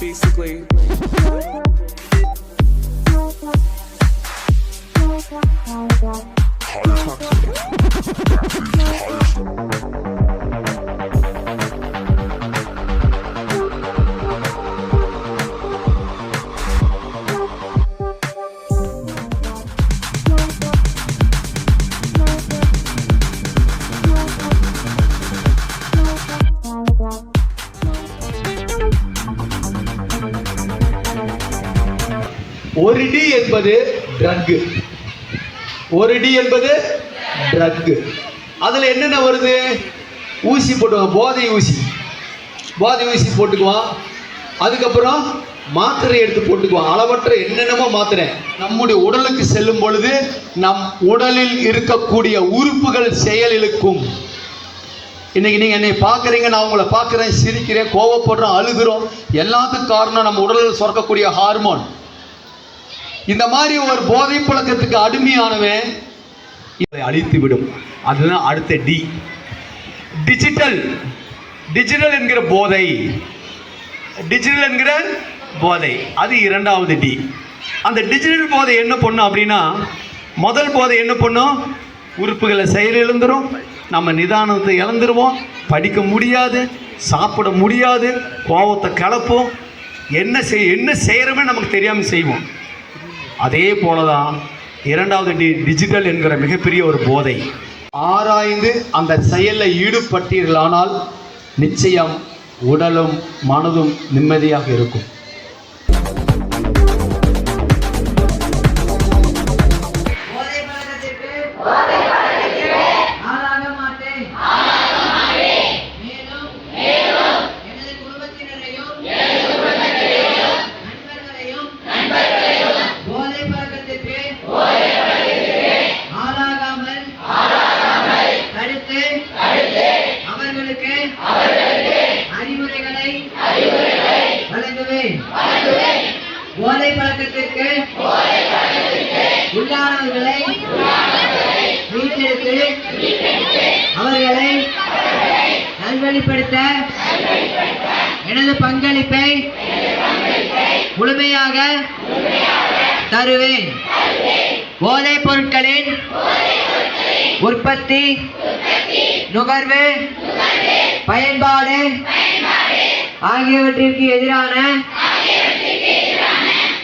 Basically. ஒரு D என்பது drug ஒரு டி என்பது ட்ரக் அதில் என்னென்ன வருது? ஊசி போட்டுக்குவான் போதை ஊசி. போதை ஊசி போட்டுக்குவான். அதுக்கப்புறம் மாத்திரை எடுத்து போட்டுக்குவான். அளவற்ற என்னென்னமோ மாத்திரை. நம்முடைய உடலுக்கு செல்லும் பொழுது நம் உடலில் இருக்கக்கூடிய உறுப்புகள் செயலிழுக்கும். இன்னைக்கு நீங்கள் என்னை பார்க்குறீங்க நான் உங்களை பார்க்குறேன் சிரிக்கிறேன் கோவப்படுறோம் அழுகிறோம். எல்லாத்துக்கும் காரணம் நம்ம உடலில் சுரக்கக்கூடிய ஹார்மோன் இந்த மாதிரி ஒரு போதை பழக்கத்துக்கு அடிமையானவன் இதை அழித்து விடும் அதுதான் அடுத்த டி. டிஜிட்டல் டிஜிட்டல் என்கிற போதை. டிஜிட்டல் என்கிற போதை. அது இரண்டாவது டி. அந்த டிஜிட்டல் போதை என்ன பண்ணும் அப்படின்னா முதல் போதை என்ன பண்ணும்? உறுப்புகளை செயலிழந்துரும். நம்ம நிதானத்தை இழந்துருவோம். படிக்க முடியாது சாப்பிட முடியாது கோபத்தை கலப்போம். என்ன செய் என்ன செய்கிறோமே நமக்கு தெரியாமல் செய்வோம். அதே போல தான் இரண்டாவது டி டிஜிட்டல் என்கிற மிகப்பெரிய ஒரு போதை. ஆராய்ந்து அந்த செயலில் ஈடுபட்டீர்களானால் நிச்சயம் உடலும் மனதும் நிம்மதியாக இருக்கும். போதை பழக்கத்திற்கு உள்ளானவர்களை மீட்டெடுத்து அவர்களை நல்வழிப்படுத்த எனது பங்களிப்பை முழுமையாக தருவேன். போதைப் பொருட்களின் உற்பத்தி நுகர்வு பயன்பாடு ஆகியவற்றிற்கு எதிரான